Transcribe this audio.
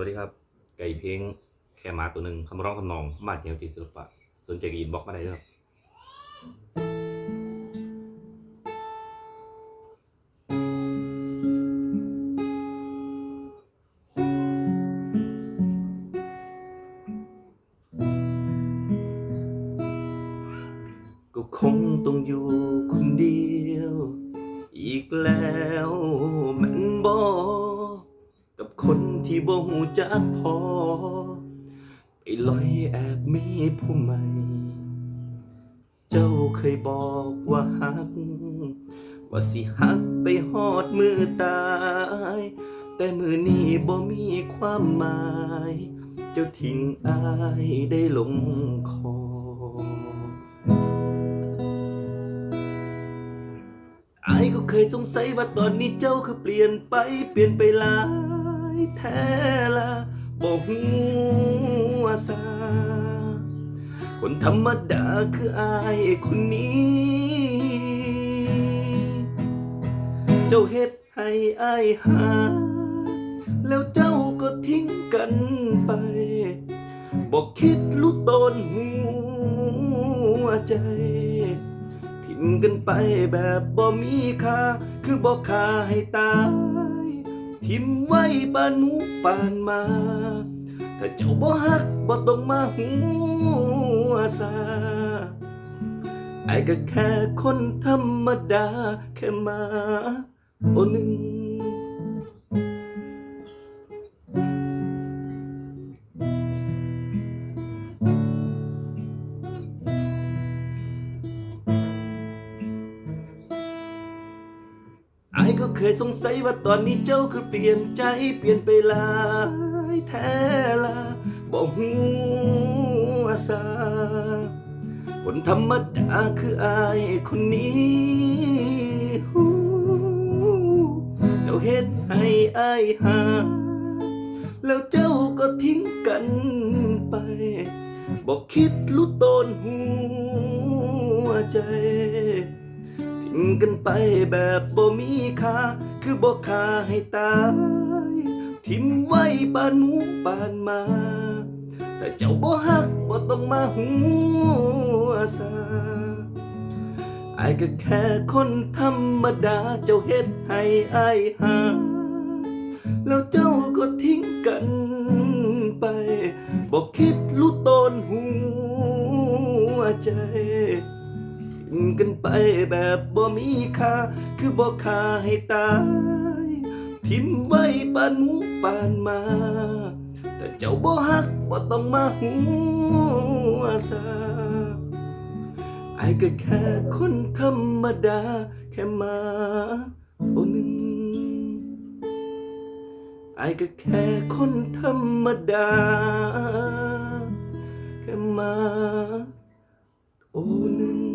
วัสดีครับ ไก่เพลงแค่หมาตัวหนึ่งคำร้องทำนอง มาดแนวจิตศิลปะ สนใจก็อินบ็อกมาได้เลยครับก็คงต้องอยู่คนเดียว อีกแล้วมันบอก คนที่บ่หูจักพอ ไปลอยแอบมีผู้ใหม่ เจ้าเคยบอกว่าฮัก ว่าสิฮักไปฮอดมือตาย แต่มือนี้บ่มีความหมาย เจ้าทิ้งอายได้ลงคออายก็เคยสงสัยว่าตอนนี้เจ้าคือเปลี่ยนไปเปลี่ยนไปหลาย แท้ละบอกหัวซาคนธรรมดาคืออายคนนี้ เจ้าเฮ็ดให้อายหา แล้วเจ้าก็ทิ้งกันไปบอกคิดรู้ตนหัวใจ ทิ้งกันไปแบบบ่มีค่า คือบอกค่าให้ตาย ทิมไว้ปานหมูปานมา ถ้าเจ้าบ่ฮักบ่ต้องมาหัวซาไอ้ก็แค่คนธรรมดาแค่มาตัวหนึ่ง ไอ้ก็เคยสงสัยว่าตอนนี้เจ้าคือเปลี่ยนใจเปลี่ยนไปหลายแท้ละบอกหัวซาคนธรรมดาคืออายคนนี้ฮู้เจ้าเฮ็ดให้อายหา แล้วเจ้าก็ทิ้งกันไป บอกคิดรู้ตนหัวใจ กันไปแบบบ่มีค่าคือบ่ค่าให้ตาย ทิ้มไว้ปานหมูปานมาถ้าเจ้าบ่ฮักบ่ต้องมาหัวซาอายก็แค่คนธรรมดาเจ้าเฮ็ดให้อายหา แล้วเจ้าก็ทิ้งกันไปบอกคิดรู้ตนหัวใจ กันไปแบบบ่มีค่าคือบ่ค่าให้ตาย ทิมไว้ปานหูปานมา แต่เจ้าบ่ฮักบ่ต้องมาหัวซาไอ้ก็แค่คนธรรมดา แค่มาโอ้หนึ่งไอ้ก็แค่คนธรรมดา แค่มาโอ้หนึ่ง